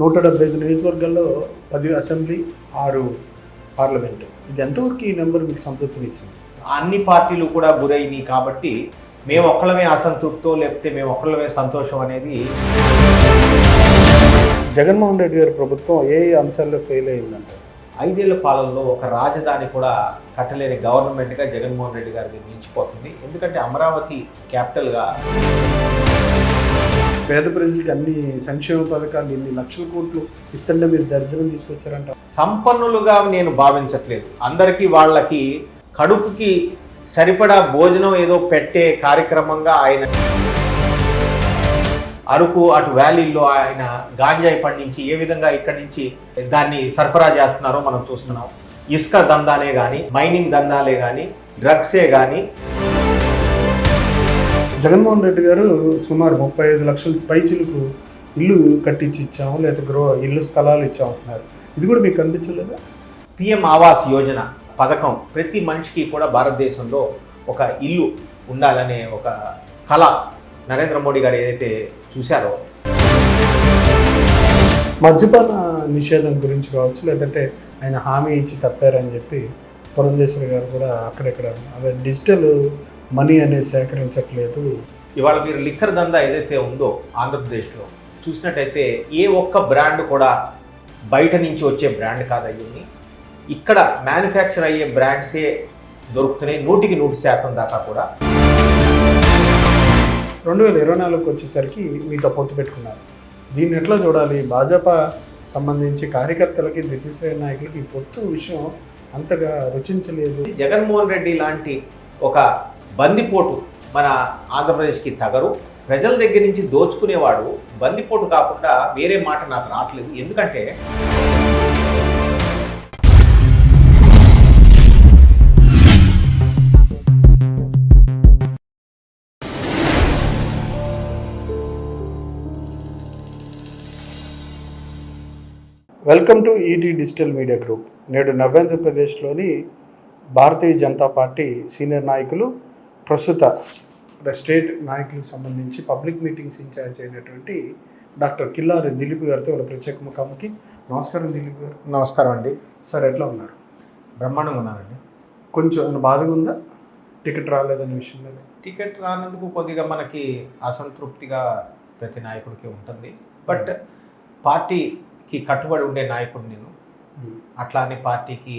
నూట డెబ్బై ఐదు నియోజకవర్గాల్లో పది అసెంబ్లీ ఆరు పార్లమెంటు. ఇది ఎంతవరకు ఈ నెంబర్ మీకు సంతృప్తినిచ్చింది? అన్ని పార్టీలు కూడా గురైనాయి కాబట్టి మేము ఒక్కళ్ళమే అసంతృప్తో లేకపోతే మేము ఒక్కళ్ళమే సంతోషం అనేది జగన్మోహన్ రెడ్డి గారి ప్రభుత్వం ఏ అంశాల్లో ఫెయిల్ అయిందంటారు ఐదేళ్ళ పాలనలో ఒక రాజధాని కూడా కట్టలేని గవర్నమెంట్గా జగన్మోహన్ రెడ్డి గారికి మించిపోతుంది. ఎందుకంటే అమరావతి క్యాపిటల్గా పేద ప్రజలకి అన్ని సంక్షేమ పథకాలు ఎన్ని లక్షల కోట్లు ఇస్తుంటే మీరు దరిద్రం తీసుకొచ్చారంట. సంపన్నులుగా నేను భావించట్లేదు. అందరికీ వాళ్ళకి కడుపుకి సరిపడా భోజనం ఏదో పెట్టే కార్యక్రమంగా ఆయన అరకు అటు వ్యాలీలో ఆయన గాంజాయి పండించి ఏ విధంగా ఇక్కడి నుంచి దాన్ని సరఫరా చేస్తున్నారో మనం చూస్తున్నాం. ఇసుక దందాలే కానీ మైనింగ్ దందాలే కానీ డ్రగ్సే కానీ జగన్మోహన్ రెడ్డి గారు సుమారు ముప్పై ఐదు లక్షల పైచిలకు ఇల్లు కట్టించి ఇచ్చాము లేదా గృహ ఇల్లు స్థలాలు ఇచ్చామంటున్నారు. ఇది కూడా మీకు కనిపించలేదా? పిఎం ఆవాస్ యోజన పథకం ప్రతి మనిషికి కూడా భారతదేశంలో ఒక ఇల్లు ఉండాలనే ఒక కళ నరేంద్ర మోడీ గారు ఏదైతే చూశారో. మద్యపాన నిషేధం గురించి కావచ్చు లేదంటే ఆయన హామీ ఇచ్చి తప్పారని చెప్పి పురంధేశ్వరి గారు కూడా అక్కడెక్కడ అదే డిజిటల్ మనీ అనేది సేకరించట్లేదు. ఇవాళ మీరు లిక్కర్ దందా ఏదైతే ఉందో ఆంధ్రప్రదేశ్లో చూసినట్టయితే ఏ ఒక్క బ్రాండ్ కూడా బయట నుంచి వచ్చే బ్రాండ్ కాదు అయ్యింది ఇక్కడ మ్యానుఫ్యాక్చర్ అయ్యే బ్రాండ్సే దొరుకుతున్నాయి నూటికి నూటి శాతం దాకా కూడా. రెండు వేల ఇరవై నాలుగుకి వచ్చేసరికి మీతో పొత్తు పెట్టుకున్నారు. దీన్ని ఎట్లా చూడాలి? భాజపా సంబంధించి కార్యకర్తలకి ద్వితీయ నాయకులకి ఈ పొత్తు విషయం అంతగా రుచించలేదు. జగన్మోహన్ రెడ్డి లాంటి ఒక బందిపోటు మన ఆంధ్రప్రదేశ్కి తగరు. ప్రజల దగ్గర నుంచి దోచుకునేవాడు బందిపోటు కాకుండా వేరే మాట నాకు రావట్లేదు. ఎందుకంటే welcome to ET digital media group నేడు నవ్యాంధ్రప్రదేశ్లోని భారతీయ జనతా పార్టీ సీనియర్ నాయకులు ప్రస్తుత స్టేట్ నాయకులకు సంబంధించి పబ్లిక్ మీటింగ్స్ ఇన్ఛార్జ్ అయినటువంటి డాక్టర్ కిల్లారి దిలీప్ గారితో ఒక ప్రత్యేక ముఖాముఖి నమస్కారం దిలీప్ గారు. నమస్కారం అండి. సార్ ఎట్లా ఉన్నారు? బ్రహ్మాండంగా ఉన్నానండి కొంచెం ఏమైనా బాధగా ఉందా? టికెట్ రాలేదనే విషయం మీద. టికెట్ రానందుకు కొద్దిగా మనకి అసంతృప్తిగా ప్రతి నాయకుడికి ఉంటుంది. బట్ పార్టీకి కట్టుబడి ఉండే నాయకుడు నేను. అట్లా అని పార్టీకి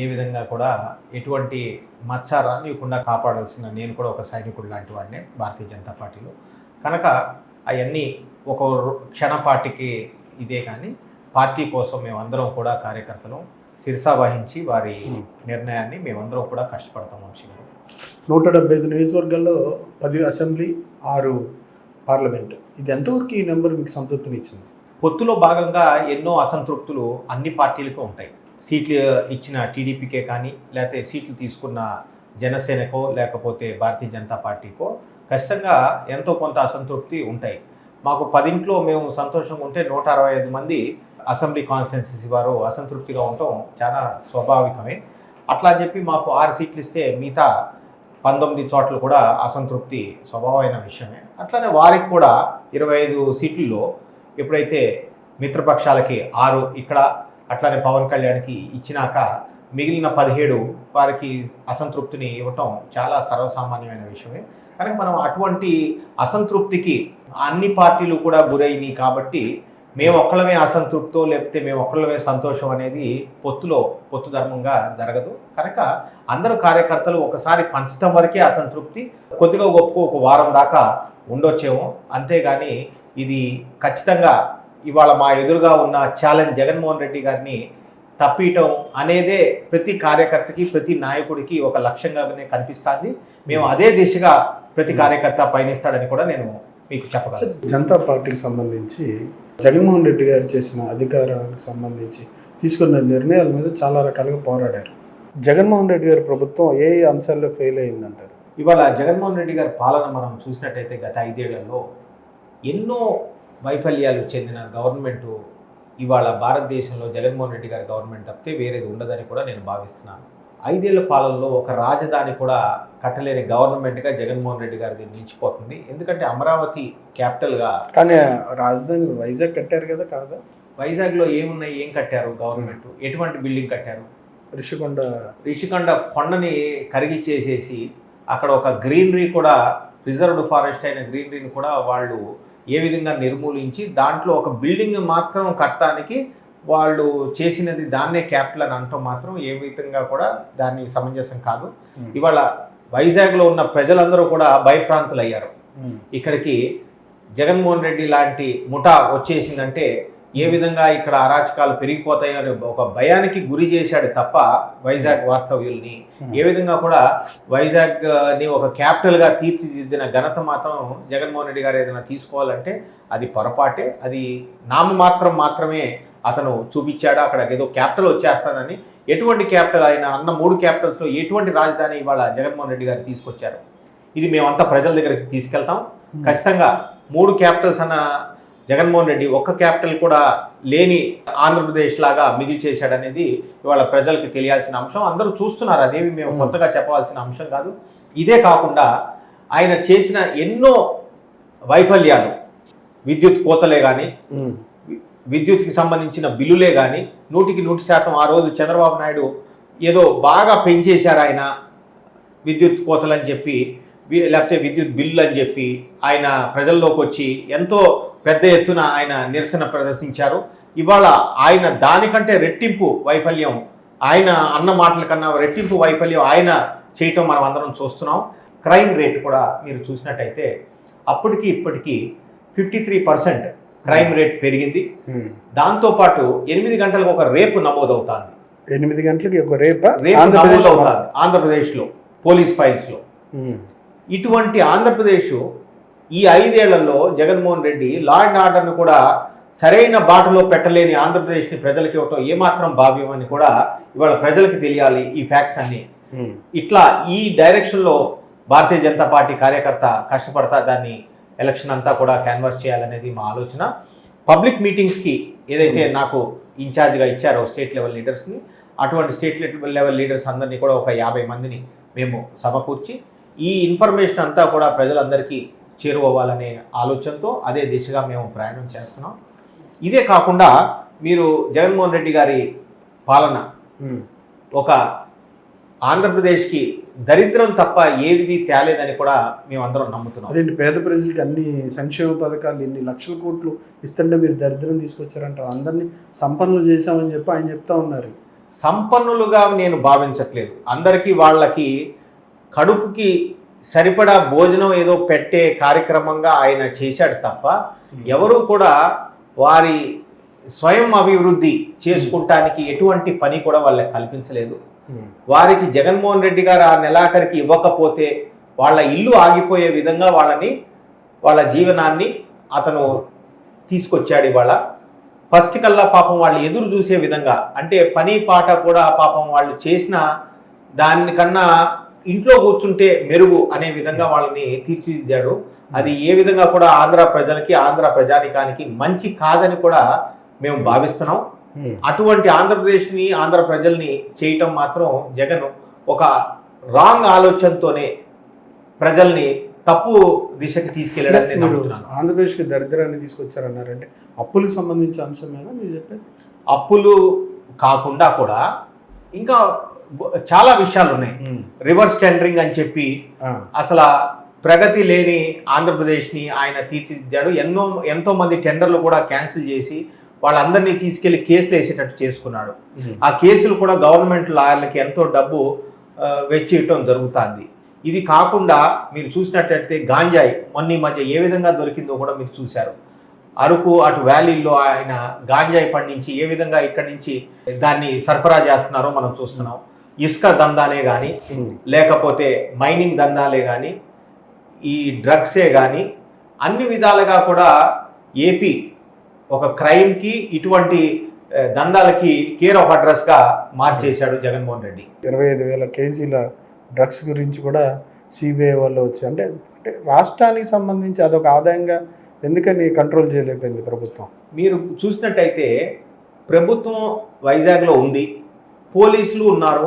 ఏ విధంగా కూడా ఎటువంటి మచ్చ రానివ్వకుండా కాపాడాల్సిన నేను కూడా ఒక సైనికుడు లాంటి వాడినే భారతీయ జనతా పార్టీలో. కనుక అవన్నీ ఒక క్షణపాటికి ఇదే కానీ పార్టీ కోసం మేమందరం కూడా కార్యకర్తలు శిరసా వహించి వారి నిర్ణయాన్ని మేమందరం కూడా కష్టపడతాం వంశీగారు నూట డెబ్బై ఐదు నియోజకవర్గాల్లో పది అసెంబ్లీ ఆరు పార్లమెంట్. ఇది ఎంతవరకు ఈ నెంబర్ మీకు సంతృప్తినిచ్చింది? పొత్తులో భాగంగా ఎన్నో అసంతృప్తులు అన్ని పార్టీలకు ఉంటాయి. సీట్లు ఇచ్చిన టీడీపీకే కానీ లేకపోతే సీట్లు తీసుకున్న జనసేనకో లేకపోతే భారతీయ జనతా పార్టీకో ఖచ్చితంగా ఎంతో కొంత అసంతృప్తి ఉంటాయి. మాకు పదింట్లో మేము సంతోషంగా ఉంటే నూట అరవై ఐదు మంది అసెంబ్లీ కాన్స్టిట్యున్సీ వారు అసంతృప్తిగా ఉండటం చాలా స్వాభావికమే. అట్లా అని చెప్పి మాకు ఆరు సీట్లు ఇస్తే మిగతా పంతొమ్మిది చోట్ల కూడా అసంతృప్తి స్వభావమైన విషయమే. అట్లానే వారికి కూడా ఇరవై ఐదు సీట్లలో ఎప్పుడైతే మిత్రపక్షాలకి ఆరు ఇక్కడ అట్లానే పవన్ కళ్యాణ్కి ఇచ్చినాక మిగిలిన పదిహేడు వారికి అసంతృప్తిని ఇవ్వటం చాలా సర్వసామాన్యమైన విషయమే. కనుక మనం అటువంటి అసంతృప్తికి అన్ని పార్టీలు కూడా గురైనాయి కాబట్టి మేము ఒక్కళ్ళమే అసంతృప్తో లేకపోతే మేము ఒక్కళ్ళమే సంతోషం అనేది పొత్తులో పొత్తు ధర్మంగా జరగదు. కనుక అందరూ కార్యకర్తలు ఒకసారి పంచడం వరకే అసంతృప్తి కొద్దిగా గొప్ప ఒక వారం దాకా ఉండొచ్చేమో. అంతేగాని ఇది ఖచ్చితంగా ఇవాళ మా ఎదురుగా ఉన్న ఛాలెంజ్ జగన్మోహన్ రెడ్డి గారిని తప్పియటం అనేదే ప్రతి కార్యకర్తకి ప్రతి నాయకుడికి ఒక లక్ష్యంగానే కనిపిస్తుంది. మేము అదే దిశగా ప్రతి కార్యకర్త పయనిస్తాడని కూడా నేను మీకు చెప్పగలను. జనతా పార్టీకి సంబంధించి జగన్మోహన్ రెడ్డి గారు చేసిన అధికారానికి సంబంధించి తీసుకున్న నిర్ణయాల మీద చాలా రకాలుగా పోరాడారు. జగన్మోహన్ రెడ్డి గారి ప్రభుత్వం ఏ ఏ అంశాల్లో ఫెయిల్ అయిందంటారు? ఇవాళ జగన్మోహన్ రెడ్డి గారి పాలన మనం చూసినట్టయితే గత ఐదేళ్ళలో ఎన్నో వైఫల్యాలు చెందిన గవర్నమెంట్ ఇవాళ భారతదేశంలో జగన్మోహన్ రెడ్డి గారి గవర్నమెంట్ తప్పితే వేరేది ఉండదని కూడా నేను భావిస్తున్నాను. ఐదేళ్ళ పాలనలో ఒక రాజధాని కూడా కట్టలేని గవర్నమెంట్గా జగన్మోహన్ రెడ్డి గారిది నిలిచిపోతుంది. ఎందుకంటే అమరావతి క్యాపిటల్గా కానీ రాజధాని వైజాగ్ కట్టారు కదా కాదా? వైజాగ్లో ఏమున్నాయి ఏం కట్టారు గవర్నమెంట్? ఎటువంటి బిల్డింగ్ కట్టారు? రిషికొండ. రిషికొండ కొండని కరిగిచ్చేసేసి అక్కడ ఒక గ్రీనరీ కూడా రిజర్వ్డ్ ఫారెస్ట్ అయిన గ్రీనరీని కూడా వాళ్ళు ఏ విధంగా నిర్మూలించి దాంట్లో ఒక బిల్డింగ్ మాత్రం కట్టడానికి వాళ్ళు చేసినది దాన్నే క్యాపిటల్ అని అంటాం మాత్రం ఏ విధంగా కూడా దాన్ని సమంజసం కాదు. ఇవాళ వైజాగ్లో ఉన్న ప్రజలందరూ కూడా భయప్రాంతులు అయ్యారు ఇక్కడికి జగన్మోహన్ రెడ్డి లాంటి ముఠా వచ్చేసిందంటే ఏ విధంగా ఇక్కడ అరాచకాలు పెరిగిపోతాయని ఒక భయానికి గురి చేశాడు తప్ప వైజాగ్ వాస్తవ్యుల్ని. ఏ విధంగా కూడా వైజాగ్ని ఒక క్యాపిటల్గా తీర్చిదిద్దిన ఘనత మాత్రం జగన్మోహన్ రెడ్డి గారు ఏదైనా తీసుకోవాలంటే అది పొరపాటే. అది నామమాత్రం మాత్రమే అతను చూపించాడు. అక్కడ ఏదో క్యాపిటల్ వచ్చేస్తుందని. ఎటువంటి క్యాపిటల్ ఆయన అన్న మూడు క్యాపిటల్స్లో ఎటువంటి రాజధాని ఇవాళ జగన్మోహన్ రెడ్డి గారు తీసుకొచ్చారు? ఇది మేమంతా ప్రజల దగ్గరికి తీసుకెళ్తాం. ఖచ్చితంగా మూడు క్యాపిటల్స్ అన్న జగన్మోహన్ రెడ్డి ఒక్క క్యాపిటల్ కూడా లేని ఆంధ్రప్రదేశ్ లాగా మిగిలి చేశాడనేది ఇవాళ ప్రజలకి తెలియాల్సిన అంశం. అందరూ చూస్తున్నారు అదేమి మేము. కొత్తగా చెప్పాల్సిన అంశం కాదు. ఇదే కాకుండా ఆయన చేసిన ఎన్నో వైఫల్యాలు విద్యుత్ కోతలే కానీ విద్యుత్కి సంబంధించిన బిల్లులే కానీ నూటికి నూటి శాతం ఆ రోజు చంద్రబాబు నాయుడు ఏదో బాగా పెంచేశారు ఆయన విద్యుత్ కోతలని చెప్పి వి- లేకపోతే విద్యుత్ బిల్లు అని చెప్పి ఆయన ప్రజల్లోకి వచ్చి ఎంతో పెద్ద ఎత్తున ఆయన నిరసన ప్రదర్శించారు. ఇవాళ ఆయన దానికంటే రెట్టింపు వైఫల్యం ఆయన అన్న మాటల కన్నా రెట్టింపు వైఫల్యం ఆయన చేయటం మనం అందరం చూస్తున్నాం. క్రైమ్ రేట్ కూడా మీరు చూసినట్టయితే అప్పటికి ఇప్పటికీ fifty three percent crime rate పెరిగింది. దాంతోపాటు ఎనిమిది గంటలకు ఒక రేపు నమోదవుతుంది. ఎనిమిది గంటలకి ఒక రేప? రేపు నమోదవుతుంది. ఆంధ్రప్రదేశ్లో పోలీస్ ఫైల్స్లో. ఉమ్. ఇటువంటి ఆంధ్రప్రదేశ్ ఈ ఐదేళ్ళలో జగన్మోహన్ రెడ్డి లా అండ్ ఆర్డర్ను కూడా సరైన బాటలో పెట్టలేని ఆంధ్రప్రదేశ్ని ప్రజలకి ఇవ్వటం ఏమాత్రం భావ్యం అని కూడా ఇవాళ ప్రజలకి తెలియాలి ఈ ఫ్యాక్ట్స్ అన్ని. ఇట్లా ఈ డైరెక్షన్లో భారతీయ జనతా పార్టీ కార్యకర్త కష్టపడతా దాన్ని ఎలక్షన్ అంతా కూడా క్యాన్వాస్ చేయాలనేది మా ఆలోచన. పబ్లిక్ మీటింగ్స్కి ఏదైతే నాకు ఇన్ఛార్జ్గా ఇచ్చారో స్టేట్ లెవెల్ లీడర్స్ని అటువంటి స్టేట్ లెవెల్ లీడర్స్ అందరినీ కూడా ఒక యాభై మందిని మేము సమకూర్చి ఈ ఇన్ఫర్మేషన్ అంతా కూడా ప్రజలందరికీ చేరువవ్వాలనే ఆలోచనతో అదే దిశగా మేము ప్రయాణం చేస్తున్నాం. ఇదే కాకుండా మీరు జగన్మోహన్ రెడ్డి గారి పాలన. ఒక ఆంధ్రప్రదేశ్కి దరిద్రం తప్ప ఏది తేలేదని కూడా మేమందరం నమ్ముతున్నాం. అదేంటి పేద ప్రజలకి అన్ని సంక్షేమ పథకాలు ఇన్ని లక్షల కోట్లు ఇస్తుంటే మీరు దరిద్రం తీసుకొచ్చారంటారు. అందరినీ సంపన్నులు చేశామని చెప్పి ఆయన చెప్తా ఉన్నారు. సంపన్నులుగా నేను భావించట్లేదు. అందరికీ వాళ్ళకి కడుపుకి సరిపడా భోజనం ఏదో పెట్టే కార్యక్రమంగా ఆయన చేశాడు తప్ప ఎవరు కూడా వారి స్వయం అభివృద్ధి చేసుకుంటానికి ఎటువంటి పని కూడా వాళ్ళకి కల్పించలేదు. వారికి జగన్మోహన్ రెడ్డి గారు ఆ నెలాఖరికి ఇవ్వకపోతే వాళ్ళ ఇల్లు ఆగిపోయే విధంగా వాళ్ళని వాళ్ళ జీవనాన్ని అతను తీసుకొచ్చాడు ఇవాళ. ఫస్ట్ కల్లా పాపం వాళ్ళు ఎదురు చూసే విధంగా అంటే పని పాట కూడా పాపం వాళ్ళు చేసిన దానికన్నా ఇంట్లో కూర్చుంటే మెరుగు అనే విధంగా వాళ్ళని తీర్చిదిద్దాడు. అది ఏ విధంగా కూడా ఆంధ్ర ప్రజలకి ఆంధ్ర ప్రజానికానికి మంచి కాదని కూడా మేము భావిస్తున్నాం. అటువంటి ఆంధ్రప్రదేశ్ని ఆంధ్ర ప్రజల్ని చేయటం మాత్రం జగన్ ఒక రాంగ్ ఆలోచనతోనే ప్రజల్ని తప్పు దిశకి తీసుకెళ్ళాడని నేను నమ్ముతున్నాను. ఆంధ్రప్రదేశ్కి దరిద్రాన్ని తీసుకొచ్చారన్నారంటే అప్పులకు సంబంధించిన అంశం మీద మీరు చెప్పేది? అప్పులు కాకుండా కూడా ఇంకా చాలా విషయాలు ఉన్నాయి రివర్స్ టెండరింగ్ అని చెప్పి. అసలు ప్రగతి లేని ఆంధ్రప్రదేశ్ని ఆయన తీర్చిదిద్దాడు. ఎన్నో ఎంతో మంది టెండర్లు కూడా క్యాన్సిల్ చేసి వాళ్ళందరినీ తీసుకెళ్ళి కేసులు వేసేటట్టు చేసుకున్నాడు. ఆ కేసులు కూడా గవర్నమెంట్ లాయర్లకి ఎంతో డబ్బు వెచ్చియటం జరుగుతుంది. ఇది కాకుండా మీరు చూసినట్టయితే గాంజాయి మొన్న మధ్య ఏ విధంగా దొరికిందో కూడా మీరు చూశారు. అరకు అటు వ్యాలీల్లో ఆయన గాంజాయి పండించి ఏ విధంగా ఇక్కడి నుంచి దాన్ని సరఫరా చేస్తున్నారో మనం చూస్తున్నాం. ఇసుక దందాలే కానీ. లేకపోతే మైనింగ్ దందాలే కానీ ఈ డ్రగ్సే కానీ అన్ని విధాలుగా కూడా ఏపీ ఒక క్రైమ్కి ఇటువంటి దందాలకి కేర్ ఆఫ్ అడ్రస్గా మార్చేశాడు జగన్మోహన్ రెడ్డి ఇరవై ఐదు వేల కేజీల డ్రగ్స్ గురించి కూడా సిబిఐ వాళ్ళు వచ్చి అంటే అంటే రాష్ట్రానికి సంబంధించి అదొక ఆదాయంగా ఎందుకని కంట్రోల్ చేయలేకపోయింది ప్రభుత్వం మీరు చూసినట్టయితే ప్రభుత్వం వైజాగ్లో ఉంది పోలీసులు ఉన్నారు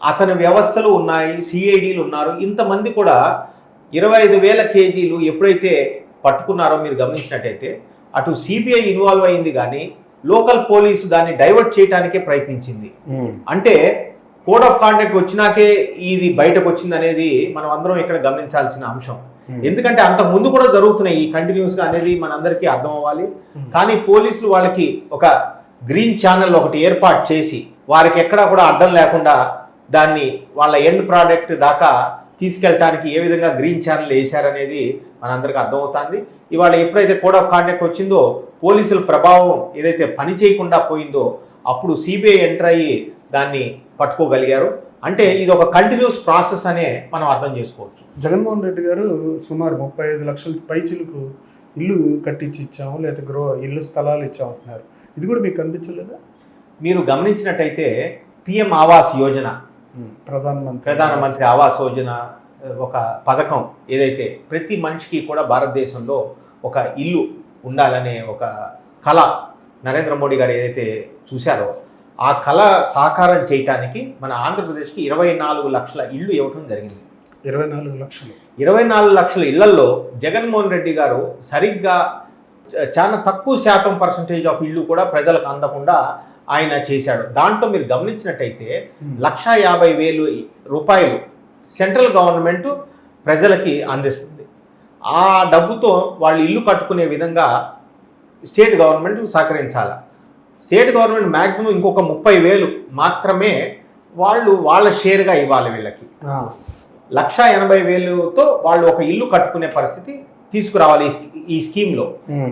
అతని వ్యవస్థలు ఉన్నాయి సిఐడిలు ఉన్నారు. ఇంతమంది కూడా ఇరవై ఐదు వేల కేజీలు ఎప్పుడైతే పట్టుకున్నారో మీరు గమనించినట్టయితే అటు సిబిఐ ఇన్వాల్వ్ అయింది కానీ లోకల్ పోలీసు దాన్ని డైవర్ట్ చేయడానికే ప్రయత్నించింది. అంటే కోడ్ ఆఫ్ కాండక్ట్ వచ్చినాకే ఇది బయటకు వచ్చింది అనేది మనం అందరం ఇక్కడ గమనించాల్సిన అంశం. ఎందుకంటే అంత ముందు కూడా జరుగుతున్నాయి ఈ కంటిన్యూస్గా అనేది మనందరికీ అర్థం అవ్వాలి కానీ పోలీసులు వాళ్ళకి ఒక గ్రీన్ ఛానల్ ఒకటి ఏర్పాటు చేసి వారికి ఎక్కడా కూడా అడ్డం లేకుండా దాన్ని వాళ్ళ ఎండ్ ప్రోడక్ట్ దాకా తీసుకెళ్ళటానికి ఏ విధంగా గ్రీన్ ఛానల్ వేశారనేది మనందరికీ అర్థమవుతుంది. ఇవాళ ఎప్పుడైతే కోడ్ ఆఫ్ కాండక్ట్ వచ్చిందో పోలీసుల ప్రభావం ఏదైతే పని చేయకుండా పోయిందో అప్పుడు సిబిఐ ఎంటర్ అయ్యి దాన్ని పట్టుకోగలిగారు. అంటే ఇది ఒక కంటిన్యూస్ ప్రాసెస్ అనే మనం అర్థం చేసుకోవచ్చు. జగన్మోహన్ రెడ్డి గారు సుమారు ముప్పై ఐదు లక్షల పైచిలకు ఇల్లు కట్టించి ఇచ్చాము లేదా గృహ ఇల్లు స్థలాలు ఇచ్చాము అంటున్నారు ఇది కూడా మీకు కనిపించలేదా? మీరు గమనించినట్టయితే పిఎం ఆవాస్ యోజన ప్రధానమంత్రి ప్రధానమంత్రి ఆవాస్ యోజన ఒక పథకం ఏదైతే ప్రతి మనిషికి కూడా భారతదేశంలో ఒక ఇల్లు ఉండాలనే ఒక కళ నరేంద్ర మోడీ గారు ఏదైతే చూశారో ఆ కళ సాకారం చేయటానికి మన ఆంధ్రప్రదేశ్కి ఇరవై నాలుగు లక్షల ఇల్లు ఇవ్వటం జరిగింది. ఇరవై నాలుగు లక్షలు. ఇరవై నాలుగు లక్షల ఇళ్ళలో జగన్మోహన్ రెడ్డి గారు సరిగ్గా చాలా తక్కువ శాతం పర్సంటేజ్ ఆఫ్ ఇల్లు కూడా ప్రజలకు అందకుండా ఆయన చేశాడు. దాంట్లో మీరు గమనించినట్టయితే లక్ష యాభై వేలు రూపాయలు సెంట్రల్ గవర్నమెంట్ ప్రజలకి అందిస్తుంది. ఆ డబ్బుతో వాళ్ళు ఇల్లు కట్టుకునే విధంగా స్టేట్ గవర్నమెంట్ సహకరించాల. స్టేట్ గవర్నమెంట్ మ్యాక్సిమం ఇంకొక ముప్పై వేలు మాత్రమే వాళ్ళు వాళ్ళ షేర్గా ఇవ్వాలి వీళ్ళకి. లక్ష ఎనభై వేలుతో వాళ్ళు ఒక ఇల్లు కట్టుకునే పరిస్థితి తీసుకురావాలి ఈ స్కీ- ఈ స్కీమ్లో.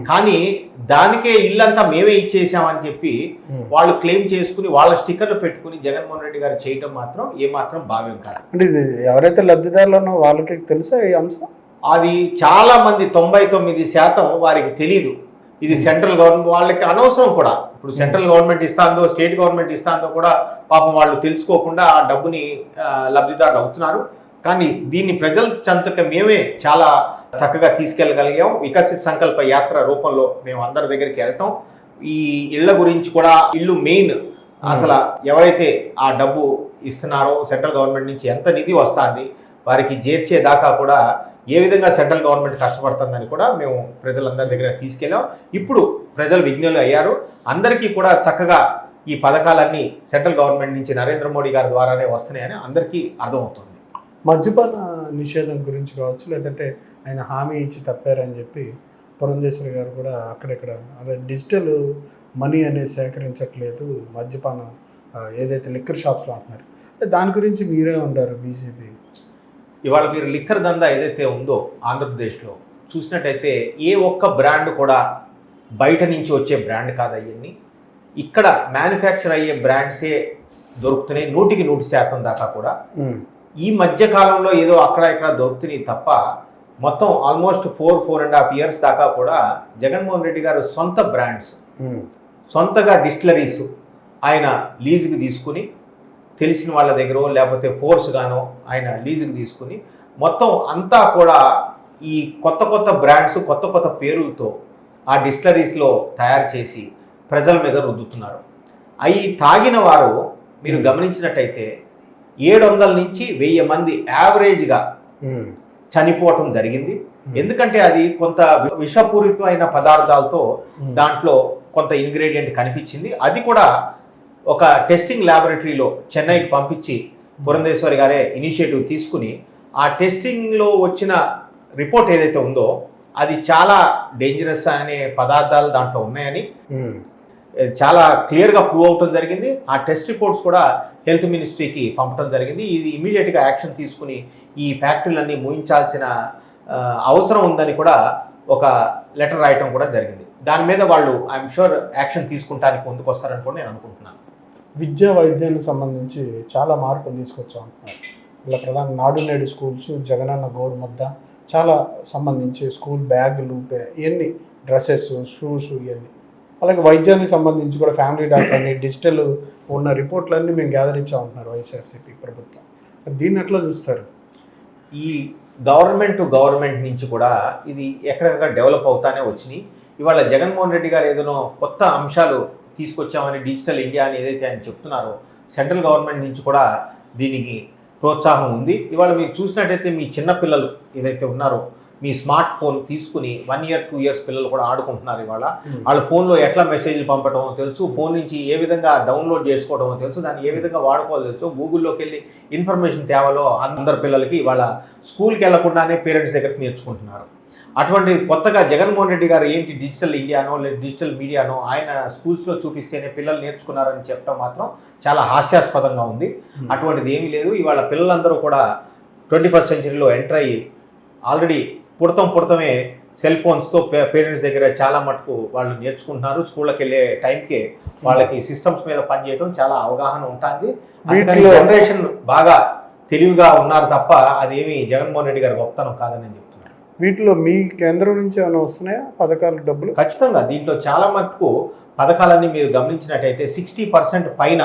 కానీ దానికే ఇల్లంతా మేమే ఇచ్చేసామని చెప్పి. వాళ్ళు క్లెయిమ్ చేసుకుని వాళ్ళ స్టిక్కర్లు పెట్టుకుని జగన్మోహన్ రెడ్డి గారు చేయటం మాత్రం ఏమాత్రం భావ్యం కాదు. అంటే ఎవరైతే లబ్ధిదారులు ఉన్నో వాళ్ళకి తెలుసా ఈ అంశం? అది చాలా మంది తొంభై తొమ్మిది శాతం వారికి తెలియదు ఇది సెంట్రల్ గవర్నమెంట్ వాళ్ళకి అనవసరం కూడా. ఇప్పుడు సెంట్రల్ గవర్నమెంట్ ఇస్తాందో స్టేట్ గవర్నమెంట్ ఇస్తాందో కూడా పాపం వాళ్ళు తెలుసుకోకుండా ఆ డబ్బుని లబ్ధిదారులు అవుతున్నారు. కానీ దీన్ని ప్రజల చెంతక మేమే చాలా చక్కగా తీసుకెళ్ళగలిగాం. వికసిత్ సంకల్ప యాత్ర రూపంలో మేము అందరి దగ్గరికి వెళ్తాం ఈ ఇళ్ళ గురించి కూడా ఇల్లు మెయిన్ అసలు ఎవరైతే ఆ డబ్బు ఇస్తున్నారో సెంట్రల్ గవర్నమెంట్ నుంచి ఎంత నిధి వస్తుంది వారికి చేర్చేదాకా కూడా ఏ విధంగా సెంట్రల్ గవర్నమెంట్ కష్టపడుతుందని కూడా మేము ప్రజలందరి దగ్గర తీసుకెళ్ళాం. ఇప్పుడు ప్రజలు విజ్ఞులు అయ్యారు. అందరికీ కూడా చక్కగా ఈ పథకాలన్నీ సెంట్రల్ గవర్నమెంట్ నుంచి నరేంద్ర మోడీ గారి ద్వారానే వస్తున్నాయని అందరికీ అర్థమవుతుంది. మద్యపాన నిషేధం గురించి కావచ్చు లేదంటే ఆయన హామీ ఇచ్చి తప్పారని చెప్పి పురంధేశ్వరి గారు కూడా అక్కడక్కడ అదే డిజిటల్ మనీ అనేది సేకరించట్లేదు మద్యపానం ఏదైతే లిక్కర్ షాప్స్లో అంటున్నారు. అంటే దాని గురించి మీరే ఉంటారు బీజేపీ? ఇవాళ మీరు లిక్కర్ దందా ఏదైతే ఉందో ఆంధ్రప్రదేశ్లో చూసినట్టయితే ఏ ఒక్క బ్రాండ్ కూడా బయట నుంచి వచ్చే బ్రాండ్ కాదు అవన్నీ ఇక్కడ మ్యానుఫ్యాక్చర్ అయ్యే బ్రాండ్సే దొరుకుతున్నాయి నూటికి నూటి శాతం దాకా కూడా. ఈ మధ్య కాలంలో ఏదో అక్కడ ఇక్కడ దొరుకుతున్నాయి తప్ప మొత్తం almost four four and half years దాకా కూడా జగన్మోహన్ రెడ్డి గారు సొంత బ్రాండ్స్ సొంతగా డిస్టిలరీస్ ఆయన లీజుకి తీసుకుని తెలిసిన వాళ్ళ దగ్గర లేకపోతే ఫోర్స్ గానో ఆయన లీజుకి తీసుకుని మొత్తం అంతా కూడా ఈ కొత్త కొత్త బ్రాండ్స్ కొత్త కొత్త పేరులతో ఆ డిస్టిలరీస్లో తయారు చేసి ప్రజల మీద రుద్దుతున్నారు. అవి తాగిన వారు మీరు గమనించినట్టయితే ఏడు వందల నుంచి వెయ్యి మంది యావరేజ్గా చనిపోవటం జరిగింది. ఎందుకంటే అది కొంత విషపూరితమైన పదార్థాలతో దాంట్లో కొంత ఇంగ్రీడియంట్ కనిపించింది. అది కూడా ఒక టెస్టింగ్ ల్యాబొరేటరీలో చెన్నైకి పంపించి పురంధేశ్వరి గారే ఇనిషియేటివ్ తీసుకుని ఆ టెస్టింగ్లో వచ్చిన రిపోర్ట్ ఏదైతే ఉందో అది చాలా డేంజరస్ అనే పదార్థాలు దాంట్లో ఉన్నాయని చాలా క్లియర్గా ప్రూవ్ అవటం జరిగింది. ఆ టెస్ట్ రిపోర్ట్స్ కూడా హెల్త్ మినిస్ట్రీకి పంపడం జరిగింది. ఇది ఇమీడియట్గా యాక్షన్ తీసుకుని ఈ ఫ్యాక్టరీలన్నీ మూయించాల్సిన అవసరం ఉందని కూడా ఒక లెటర్ రాయటం కూడా జరిగింది. దాని మీద వాళ్ళు ఐఎమ్ షూర్ యాక్షన్ తీసుకుంటానికి ముందుకు వస్తారని కూడా నేను అనుకుంటున్నాను. విద్యా వైద్యానికి సంబంధించి చాలా మార్పులు తీసుకొచ్చాం. అంటున్నారు ఇలా ప్రధాన నాడు నేడు స్కూల్స్ జగనన్న గోరుమద్ద చాలా సంబంధించి స్కూల్ బ్యాగులు ఇవన్నీ డ్రెస్సెస్ షూస్ ఇవన్నీ. అలాగే వైద్యానికి సంబంధించి కూడా ఫ్యామిలీ డాక్టర్ అని డిజిటల్ ఉన్న రిపోర్ట్లన్నీ మేము గ్యాదర్ ఇచ్చామంటున్నారు వైఎస్ఆర్సీపీ ప్రభుత్వం. దీన్ని ఎట్లా చూస్తారు? ఈ గవర్నమెంట్ టు గవర్నమెంట్ నుంచి కూడా ఇది ఎక్కడెక్కడ డెవలప్ అవుతానే వచ్చినాయి. ఇవాళ జగన్మోహన్ రెడ్డి గారు ఏదైనా కొత్త అంశాలు తీసుకొచ్చామని డిజిటల్ ఇండియా అని ఏదైతే ఆయన చెప్తున్నారో సెంట్రల్ గవర్నమెంట్ నుంచి కూడా దీనికి ప్రోత్సాహం ఉంది. ఇవాళ మీరు చూసినట్టయితే మీ చిన్నపిల్లలు ఏదైతే ఉన్నారో మీ స్మార్ట్ ఫోన్ తీసుకుని వన్ ఇయర్ టూ ఇయర్స్ పిల్లలు కూడా ఆడుకుంటున్నారు ఇవాళ. వాళ్ళ ఫోన్లో ఎట్లా మెసేజ్లు పంపటమో తెలుసు ఫోన్ నుంచి ఏ విధంగా డౌన్లోడ్ చేసుకోవడమో తెలుసు దాన్ని ఏ విధంగా వాడుకోవాలో తెలుసు గూగుల్లోకి వెళ్ళి ఇన్ఫర్మేషన్ తేవాలో అందరు పిల్లలకి వాళ్ళ స్కూల్కి వెళ్ళకుండానే పేరెంట్స్ దగ్గరికి నేర్చుకుంటున్నారు. అటువంటి కొత్తగా జగన్మోహన్ రెడ్డి గారు ఏంటి డిజిటల్ ఇండియానో లేదా డిజిటల్ మీడియానో ఆయన స్కూల్స్లో చూపిస్తేనే పిల్లలు నేర్చుకున్నారని చెప్పడం మాత్రం చాలా హాస్యాస్పదంగా ఉంది. అటువంటిది ఏమీ లేదు. ఇవాళ పిల్లలందరూ కూడా ట్వంటీ ఫస్ట్ సెంచరీలో ఎంటర్ అయ్యి ఆల్రెడీ పుడతం పుడతమే సెల్ ఫోన్స్తో పేరెంట్స్ దగ్గర చాలా మటుకు వాళ్ళు నేర్చుకుంటున్నారు. స్కూళ్ళకి వెళ్ళే టైంకే వాళ్ళకి సిస్టమ్స్ మీద పనిచేయడం చాలా అవగాహన ఉంటుంది. అందుకని జనరేషన్ బాగా తెలివిగా ఉన్నారు తప్ప అదేమి జగన్మోహన్ రెడ్డి గారి గొప్పతనం కాదని నేను చెప్తున్నాను. వీటిలో మీ కేంద్రం నుంచి ఏమైనా వస్తున్నాయా? పథకాలు డబ్బులు? ఖచ్చితంగా దీంట్లో చాలా మటుకు పథకాలన్నీ మీరు గమనించినట్టయితే సిక్స్టీ పర్సెంట్ పైన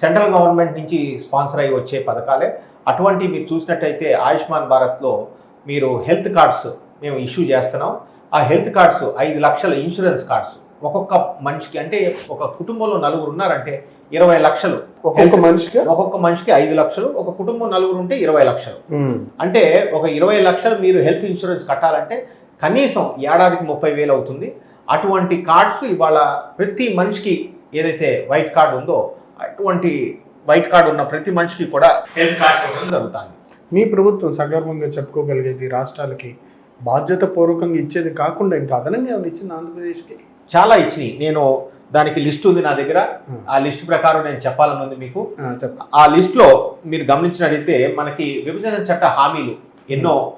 సెంట్రల్ గవర్నమెంట్ నుంచి స్పాన్సర్ అయ్యి వచ్చే పథకాలే. అటువంటి మీరు చూసినట్టయితే ఆయుష్మాన్ భారత్లో మీరు హెల్త్ కార్డ్స్ మేము ఇష్యూ చేస్తున్నాం. ఆ హెల్త్ కార్డ్స్ ఐదు లక్షల ఇన్సూరెన్స్ కార్డ్స్. ఒక్కొక్క మనిషికి అంటే ఒక కుటుంబంలో నలుగురు ఉన్నారంటే ఇరవై లక్షలు. ఒక్కొక్క మనిషికి? ఒక్కొక్క మనిషికి ఐదు లక్షలు. ఒక కుటుంబం నలుగురు ఉంటే ఇరవై లక్షలు. అంటే ఒక ఇరవై లక్షలు మీరు హెల్త్ ఇన్సూరెన్స్ కట్టాలంటే కనీసం ఏడాదికి ముప్పై వేలు అవుతుంది. అటువంటి కార్డ్స్ ఇవాళ ప్రతి మనిషికి ఏదైతే వైట్ కార్డు ఉందో అటువంటి వైట్ కార్డు ఉన్న ప్రతి మనిషికి కూడా హెల్త్ కార్డ్స్ ఇవ్వడం జరుగుతుంది. మీ ప్రభుత్వం సగర్వంగా చెప్పుకోగలిగేది రాష్ట్రాలకి బాధ్యత పూర్వకంగా ఇచ్చేది కాకుండా ఇంకా అదనంగా ఏమైనా ఇచ్చింది ఆంధ్రప్రదేశ్కి? చాలా ఇచ్చినాయి. నేను దానికి లిస్ట్ ఉంది నా దగ్గర. ఆ. లిస్ట్ ప్రకారం నేను చెప్పాలని ఉంది మీకు. ఆ, లిస్ట్లో మీరు గమనించినట్లయితే మనకి విభజన చట్ట హామీలు ఎన్నో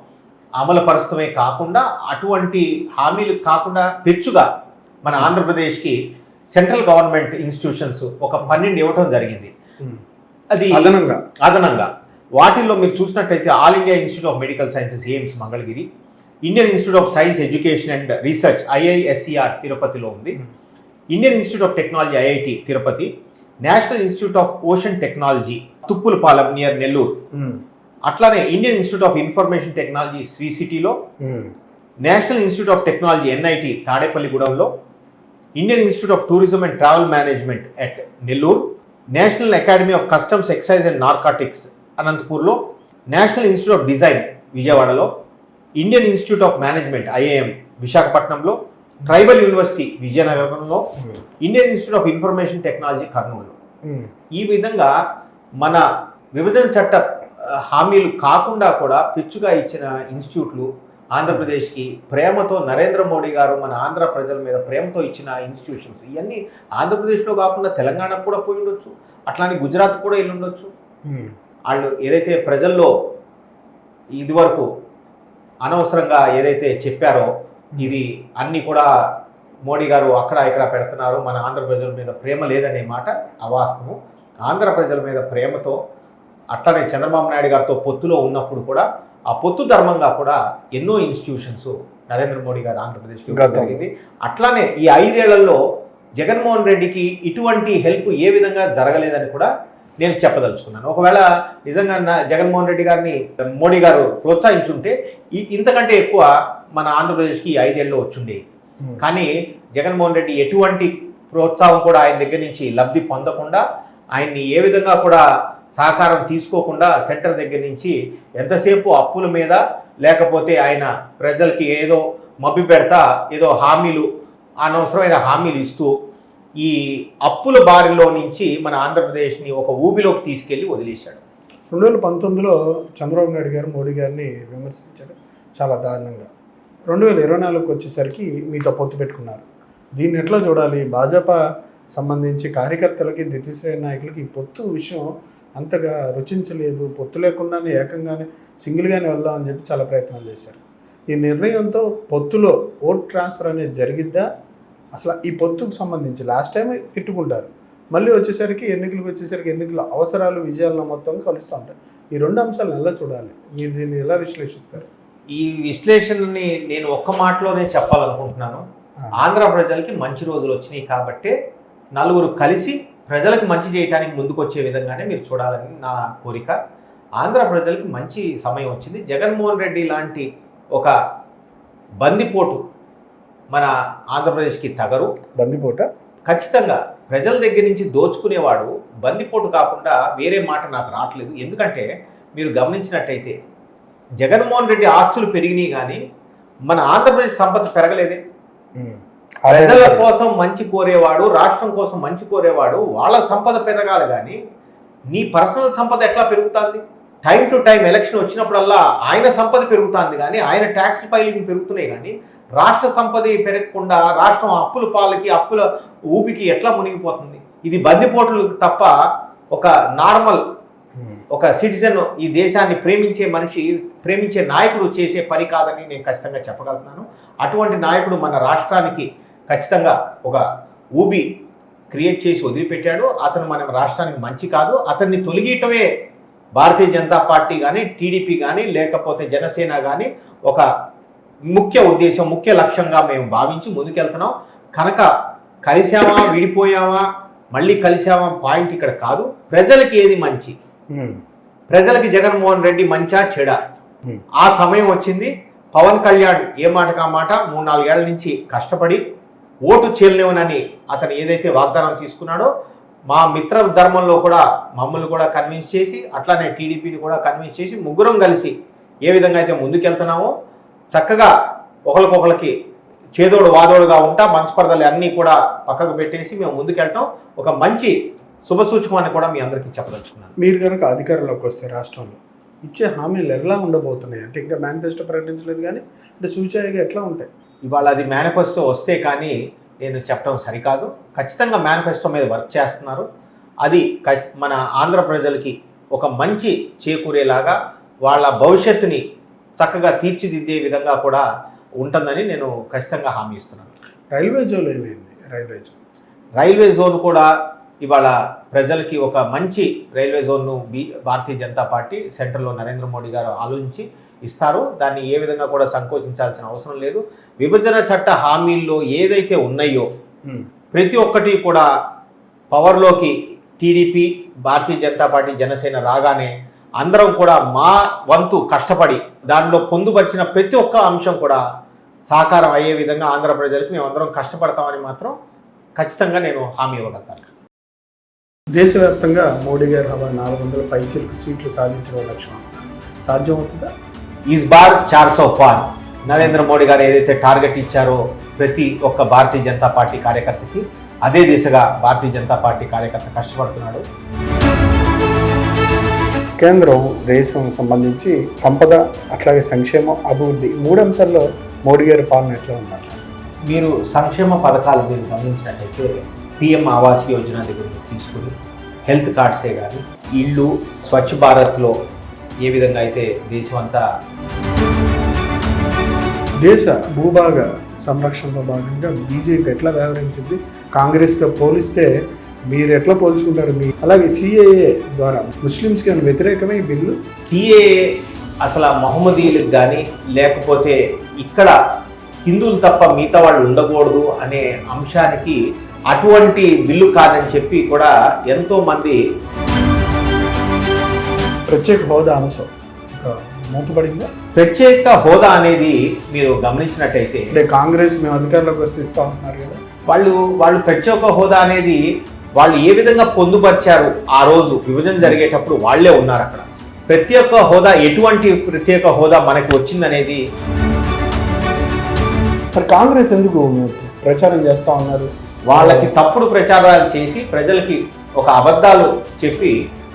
అమలు పరుస్తమే కాకుండా అటువంటి హామీలు కాకుండా పెచ్చుగా మన ఆంధ్రప్రదేశ్కి సెంట్రల్ గవర్నమెంట్ ఇన్స్టిట్యూషన్స్ ఒక పన్నెండు ఇవ్వటం జరిగింది. అది అదనంగా. అదనంగా. వాటిల్లో మీరు చూసినట్టయితే all India institute of medical sciences AIIMS Mangalagiri Indian institute of science education and research IISER తిరుపతిలో ఉంది Indian institute of technology IIT Tirupati national institute of ocean technology Thuppulapalem near Nellore. అట్లానే Indian institute of information technology Sri సిటీలో. National institute of technology NIT తాడేపల్లిగూడెంలో Indian institute of tourism and travel management at Nellore national academy of customs excise and narcotics అనంతపూర్లో national institute of design విజయవాడలో Indian institute of management IAM విశాఖపట్నంలో tribal university విజయనగరంలో Indian institute of information technology Kurnool. ఈ విధంగా మన విభజన చట్ట హామీలు కాకుండా కూడా పిచ్చుగా ఇచ్చిన ఇన్స్టిట్యూట్లు ఆంధ్రప్రదేశ్కి ప్రేమతో నరేంద్ర మోడీ గారు మన ఆంధ్ర ప్రజల మీద ప్రేమతో ఇచ్చిన ఇన్స్టిట్యూషన్స్ ఇవన్నీ ఆంధ్రప్రదేశ్లో కాకుండా తెలంగాణకు కూడా పోయి ఉండొచ్చు అట్లానే గుజరాత్ కూడా వెళ్ళి ఉండొచ్చు. వాళ్ళు ఏదైతే ప్రజల్లో ఇదివరకు అనవసరంగా ఏదైతే చెప్పారో ఇది అన్ని కూడా మోడీ గారు అక్కడ ఇక్కడ పెడుతున్నారు మన ఆంధ్ర ప్రజల మీద ప్రేమ లేదనే మాట అవాస్తవం ఆంధ్ర ప్రజల మీద ప్రేమతో అట్లనే చంద్రబాబు నాయుడు గారితో పొత్తులో ఉన్నప్పుడు కూడా ఆ పొత్తు ధర్మంగా కూడా ఎన్నో ఇన్స్టిట్యూషన్స్ నరేంద్ర మోడీ గారు ఆంధ్రప్రదేశ్కి. జరిగింది అట్లానే ఈ ఐదేళ్ళలో జగన్మోహన్ రెడ్డికి ఇటువంటి హెల్ప్ ఏ విధంగా జరగలేదని కూడా నేను చెప్పదలుచుకున్నాను ఒకవేళ నిజంగా నా జగన్మోహన్ రెడ్డి గారిని మోడీ గారు ప్రోత్సహించుంటే ఇంతకంటే ఎక్కువ మన ఆంధ్రప్రదేశ్కి ఈ ఐదేళ్ళు వచ్చుండేవి ఉమ్. కానీ జగన్మోహన్ రెడ్డి ఎటువంటి ప్రోత్సాహం కూడా ఆయన దగ్గర నుంచి లబ్ధి పొందకుండా ఆయన్ని ఏ విధంగా కూడా సహకారం తీసుకోకుండా సెంటర్ దగ్గర నుంచి ఎంతసేపు అప్పుల మీద లేకపోతే ఆయన ప్రజలకి ఏదో మభ్య పెడతా ఏదో హామీలు అనవసరమైన హామీలు ఇస్తూ ఈ అప్పుల బారిలో నుంచి మన ఆంధ్రప్రదేశ్ని ఒక ఊబిలోకి తీసుకెళ్ళి వదిలేశాడు. రెండు వేల పంతొమ్మిదిలో చంద్రబాబు నాయుడు గారు మోడీ గారిని విమర్శించారు చాలా దారుణంగా. రెండు వేల ఇరవై నాలుగుకి వచ్చేసరికి మీతో పొత్తు పెట్టుకున్నారు. దీన్ని ఎట్లా చూడాలి? భాజపా సంబంధించి కార్యకర్తలకి దిశ నాయకులకి ఈ పొత్తు విషయం అంతగా రుచించలేదు. పొత్తు లేకుండానే ఏకంగానే సింగిల్గానే వెళ్దామని చెప్పి చాలా ప్రయత్నాలు చేశారు. ఈ నిర్ణయంతో పొత్తులో ఓట్ ట్రాన్స్ఫర్ అనేది జరిగిద్దా? అసలు ఈ పొత్తుకు సంబంధించి లాస్ట్ టైం తిట్టుకుంటారు. మళ్ళీ వచ్చేసరికి ఎన్నికలకు వచ్చేసరికి ఎన్నికల అవసరాలు విజయాలను మొత్తం కలుస్తూ ఉంటాయి. ఈ రెండు అంశాలను ఎలా చూడాలి? మీరు దీన్ని ఎలా విశ్లేషిస్తారు? ఈ విశ్లేషణని నేను ఒక్క మాటలోనే చెప్పాలనుకుంటున్నాను. ఆంధ్ర ప్రజలకి మంచి రోజులు వచ్చినాయి కాబట్టే నలుగురు కలిసి ప్రజలకు మంచి చేయడానికి ముందుకొచ్చే విధంగానే మీరు చూడాలని నా కోరిక. ఆంధ్ర ప్రజలకి మంచి సమయం వచ్చింది. జగన్మోహన్ రెడ్డి లాంటి ఒక బందిపోటు మన ఆంధ్రప్రదేశ్కి తగరు. బందిపోట. ఖచ్చితంగా ప్రజల దగ్గర నుంచి దోచుకునేవాడు బందిపోటు కాకుండా వేరే మాట నాకు రావట్లేదు. ఎందుకంటే మీరు గమనించినట్టయితే జగన్మోహన్ రెడ్డి ఆస్తులు పెరిగినాయి కానీ మన ఆంధ్రప్రదేశ్ సంపద పెరగలేదే. ప్రజల కోసం మంచి కోరేవాడు రాష్ట్రం కోసం మంచి కోరేవాడు వాళ్ళ సంపద పెరగాలి కానీ నీ పర్సనల్ సంపద ఎట్లా పెరుగుతుంది? టైం టు టైం ఎలక్షన్ వచ్చినప్పుడల్లా ఆయన సంపద పెరుగుతుంది కానీ ఆయన ట్యాక్స్ ఫైలింగ్ పెరుగుతున్నాయి కానీ రాష్ట్ర సంపద పెరగకుండా రాష్ట్రం అప్పుల పాలకి అప్పుల ఊపికి ఎట్లా మునిగిపోతుంది? ఇది బందిపోట్లు తప్ప ఒక నార్మల్ ఒక సిటిజన్ ఈ దేశాన్ని ప్రేమించే మనిషి ప్రేమించే నాయకుడు చేసే పని కాదని నేను ఖచ్చితంగా చెప్పగలుగుతున్నాను అటువంటి నాయకుడు మన రాష్ట్రానికి ఖచ్చితంగా ఒక ఊబి క్రియేట్ చేసి వదిలిపెట్టాడు. అతను మన రాష్ట్రానికి మంచి కాదు. అతన్ని తొలగియటమే భారతీయ జనతా పార్టీ కానీ టీడీపీ కానీ లేకపోతే జనసేన కానీ ఒక ముఖ్య ఉద్దేశం ముఖ్య లక్ష్యంగా మేము భావించి ముందుకెళ్తున్నాం. కనుక కలిసామా విడిపోయామా మళ్ళీ కలిసామా పాయింట్ ఇక్కడ కాదు. ప్రజలకి ఏది మంచి? ప్రజలకి జగన్మోహన్ రెడ్డి మంచా చెడా. ఆ సమయం వచ్చింది. పవన్ కళ్యాణ్ ఏ మాటకు ఆ మాట? మూడు నాలుగేళ్ళ నుంచి కష్టపడి ఓటు చేయలేవనని అతను ఏదైతే వాగ్దానం తీసుకున్నాడో మా మిత్ర ధర్మంలో కూడా మమ్మల్ని కూడా కన్విన్స్ చేసి అట్లానే టీడీపీని కూడా కన్విన్స్ చేసి ముగ్గురం కలిసి ఏ విధంగా అయితే ముందుకెళ్తున్నామో చక్కగా ఒకరికొకరికి చేదోడు వాదోడుగా ఉంటా మనస్పర్ధలు అన్నీ కూడా పక్కకు పెట్టేసి మేము ముందుకెళ్ళటం ఒక మంచి శుభసూచకమని కూడా మీ అందరికీ చెప్పదలుచుకున్నాను. మీరు కనుక అధికారంలోకి వస్తే రాష్ట్రంలో ఇచ్చే హామీలు ఎలా ఉండబోతున్నాయి? అంటే ఇంకా మేనిఫెస్టో ప్రకటించలేదు కానీ అంటే సూచాయిగా ఎట్లా ఉంటాయి? ఇవాళ అది మేనిఫెస్టో వస్తే కానీ నేను చెప్పడం సరికాదు. ఖచ్చితంగా మేనిఫెస్టో మీద వర్క్ చేస్తున్నారు. అది మన ఆంధ్ర ప్రజలకి ఒక మంచి చేకూరేలాగా వాళ్ళ భవిష్యత్తుని చక్కగా తీర్చిదిద్దే విధంగా కూడా ఉంటుందని నేను ఖచ్చితంగా హామీ ఇస్తున్నాను. రైల్వే జోన్ ఏమైంది? Railway zone. రైల్వే జోన్ కూడా ఇవాళ ప్రజలకి ఒక మంచి రైల్వే జోన్ను బీ భారతీయ జనతా పార్టీ సెంట్రల్లో నరేంద్ర మోడీ గారు ఆలోచించి ఇస్తారు. దాన్ని ఏ విధంగా కూడా సంకోచించాల్సిన అవసరం లేదు. విభజన చట్ట హామీల్లో ఏదైతే ఉన్నాయో ప్రతి ఒక్కటి కూడా పవర్లోకి టీడీపీ భారతీయ జనతా పార్టీ జనసేన రాగానే అందరం కూడా మా వంతు కష్టపడి దానిలో పొందుపరిచిన ప్రతి ఒక్క అంశం కూడా సాకారం అయ్యే విధంగా ఆంధ్ర ప్రజలకు మేమందరం కష్టపడతామని మాత్రం ఖచ్చితంగా నేను హామీ ఇవ్వగలుగుతాను. దేశవ్యాప్తంగా మోడీ గారు హవా నాలుగు వందల పైచిలకు సీట్లు సాధించడం లక్ష్యం సాధ్యమవుతుందా? ఈస్ బార్ చార్ సో పార్ నరేంద్ర మోడీ గారు ఏదైతే టార్గెట్ ఇచ్చారో ప్రతి ఒక్క భారతీయ జనతా పార్టీ కార్యకర్తకి అదే దిశగా భారతీయ జనతా పార్టీ కార్యకర్త కష్టపడుతున్నాడు. కేంద్రం దేశం సంబంధించి సంపద అట్లాగే సంక్షేమం అభివృద్ధి మూడు అంశాల్లో మోడీ గారి పాలన ఎట్లా ఉన్నారు మీరు సంక్షేమ పథకాలు మీరు గమనించినట్టయితే పిఎం ఆవాస్ యోజన దగ్గర తీసుకుని హెల్త్ కార్డ్సే కానీ ఇళ్ళు స్వచ్ఛ భారత్లో ఏ విధంగా అయితే దేశం అంతా దేశ భూభాగ సంరక్షణలో భాగంగా బీజేపీ ఎట్లా వ్యవహరించింది? కాంగ్రెస్తో పోలిస్తే మీరు ఎట్లా పోల్చుకుంటారు? మీ అలాగే సిఏఏ ద్వారా ముస్లిమ్స్కి ఏమైనా వ్యతిరేకమే ఈ బిల్లు? సిఏఏ అసలు ఆ మహమ్మదీయులకు కానీ లేకపోతే ఇక్కడ హిందువులు తప్ప మిగతా వాళ్ళు ఉండకూడదు అనే అంశానికి అటువంటి బిల్లు కాదని చెప్పి కూడా ఎంతో మంది ప్రత్యేక హోదా అంశం. మూతపడిందా? ప్రత్యేక హోదా అనేది మీరు గమనించినట్టయితే అంటే కాంగ్రెస్ మేము అధికారంలోకి వస్తే ఇస్తా ఉంటున్నారు కదా. వాళ్ళు వాళ్ళు ప్రత్యేక హోదా అనేది వాళ్ళు ఏ విధంగా పొందుపరిచారు ఆ రోజు విభజన జరిగేటప్పుడు వాళ్ళే ఉన్నారు అక్కడ. ప్రత్యేక హోదా ఎటువంటి ప్రత్యేక హోదా మనకి వచ్చిందనేది మరి కాంగ్రెస్ ఎందుకు ప్రచారం చేస్తా ఉన్నారు? వాళ్ళకి తప్పుడు ప్రచారాలు చేసి ప్రజలకి ఒక అబద్ధాలు చెప్పి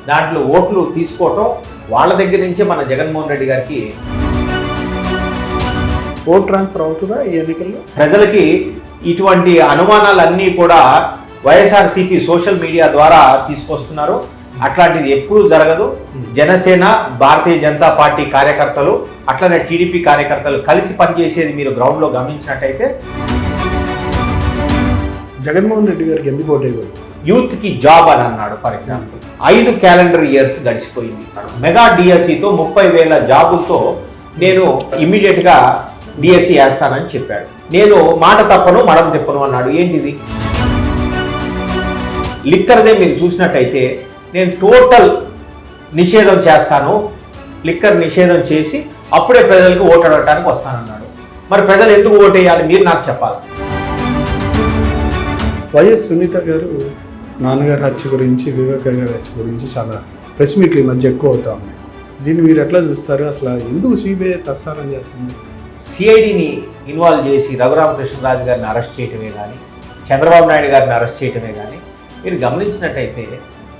దాంట్లో ఓట్లు తీసుకోవటం వాళ్ళ దగ్గర నుంచే మన జగన్మోహన్ రెడ్డి గారికి ఓట్ ట్రాన్స్ఫర్ అవుతుందా ఈ ఎన్నికల్లో? ప్రజలకి ఇటువంటి అనుమానాలన్నీ కూడా వైఎస్ఆర్సీపీ సోషల్ మీడియా ద్వారా తీసుకొస్తున్నారు. అట్లాంటిది ఎప్పుడూ జరగదు. జనసేన భారతీయ జనతా పార్టీ కార్యకర్తలు అట్లనే టీడీపీ కార్యకర్తలు కలిసి పనిచేసేది మీరు గ్రౌండ్లో గమనించినట్టయితే జగన్మోహన్ రెడ్డి గారికి ఎందుకు ఓటేయకూడదు యూత్కి జాబ్ అని అన్నాడు ఫర్ ఎగ్జాంపుల్. ఐదు క్యాలెండర్ ఇయర్స్ గడిచిపోయింది. మెగా డిఎస్సితో ముప్పై వేల జాబులతో నేను ఇమ్మీడియట్గా డిఎస్సి వేస్తానని చెప్పాడు. నేను మాట తప్పను మడం తిప్పను అన్నాడు. ఏంటిది? లిక్కర్దే మీరు చూసినట్టయితే నేను టోటల్ నిషేధం చేస్తాను. లిక్కర్ నిషేధం చేసి అప్పుడే ప్రజలకు ఓటు అడగటానికి వస్తానన్నాడు. మరి ప్రజలు ఎందుకు ఓటేయాలి మీరు నాకు చెప్పాలి. వైఎస్ సునీత గారు నాన్నగారి హత్య గురించి వివేక గారి హత్య గురించి చాలా ప్రెస్ మీట్లు ఈ మధ్య ఎక్కువ అవుతా ఉన్నాయి. దీన్ని మీరు ఎట్లా చూస్తారు? అసలు ఎందుకు సిబిఐ ప్రసారం చేస్తుంది? సిఐడిని ఇన్వాల్వ్ చేసి రఘురామకృష్ణరాజు గారిని అరెస్ట్ చేయటమే కానీ చంద్రబాబు నాయుడు గారిని అరెస్ట్ చేయటమే కానీ మీరు గమనించినట్టయితే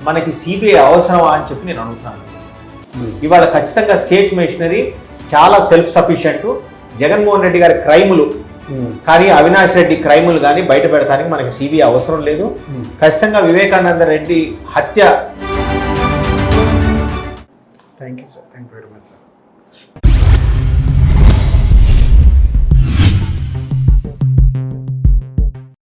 మనకి సిబిఐ అవసరమా అని చెప్పి నేను అడుగుతాను. ఇవాళ ఖచ్చితంగా స్టేట్ మిషనరీ చాలా సెల్ఫ్ సఫిషియెంట్ జగన్మోహన్ రెడ్డి గారి క్రైములు కానీ అవినాష్ రెడ్డి క్రైములు కానీ బయట పెడతానికి మనకి సిబిఐ అవసరం లేదు. ఖచ్చితంగా వివేకానంద రెడ్డి హత్య. Thank you sir thank you very much